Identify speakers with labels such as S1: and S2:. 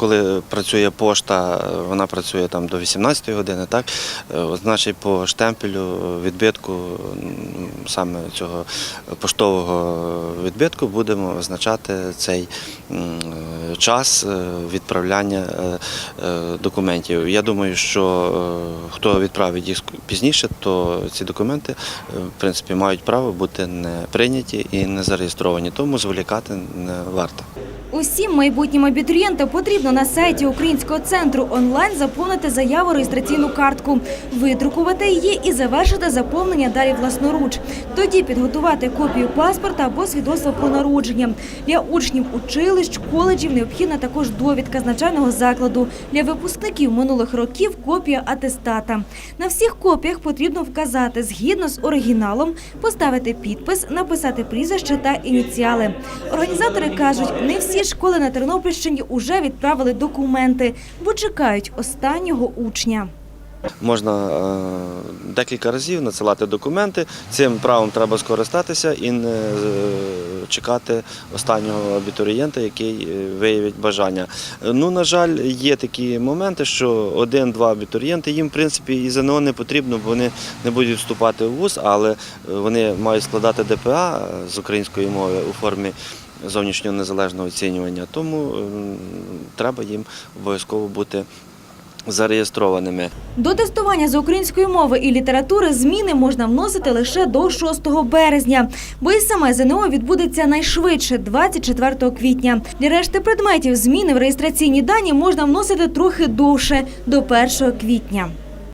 S1: коли працює пошта, вона працює там до 18 години, так? Е, Значить, по штемпелю відбитку саме цього поштового відбитку будемо визначати цей час е, відправляння е, е, документів. Я думаю, що хто відправить їх пізніше, то ці документи в принципі мають право бути не прийняті і не зареєстровані, тому зволікати не варто.
S2: Усім майбутнім абітурієнтам потрібно на сайті Українського центру онлайн заповнити заяву реєстраційну картку, видрукувати її і завершити заповнення далі власноруч. Тоді підготувати копію паспорта або свідоцтва про народження. Для учнів училищ, коледжів необхідна також довідка з навчального закладу. Для випускників минулих років копія атестата. На всіх копіях потрібно вказати згідно з оригіналом, поставити підпис, написати прізвище та ініціали. Організатори кажуть, не всі школи на Тернопільщині вже відправили документи, бо чекають останнього учня.
S1: Можна е, декілька разів надсилати документи. Цим правом треба скористатися і не е, чекати останнього абітурієнта, який е, виявить бажання. Ну, на жаль, є такі моменти, що один-два абітурієнти їм, в принципі, і ЗНО не потрібно, бо вони не будуть вступати в ВУЗ, але вони мають складати ДПА з української мови у формі зовнішнього незалежного оцінювання. Тому треба їм обов'язково бути зареєстрованими.
S2: До тестування з української мови і літератури зміни можна вносити лише до 6 березня, бо і саме ЗНО відбудеться найшвидше 24 квітня. Для решти предметів зміни в реєстраційні дані можна вносити трохи довше до 1 квітня.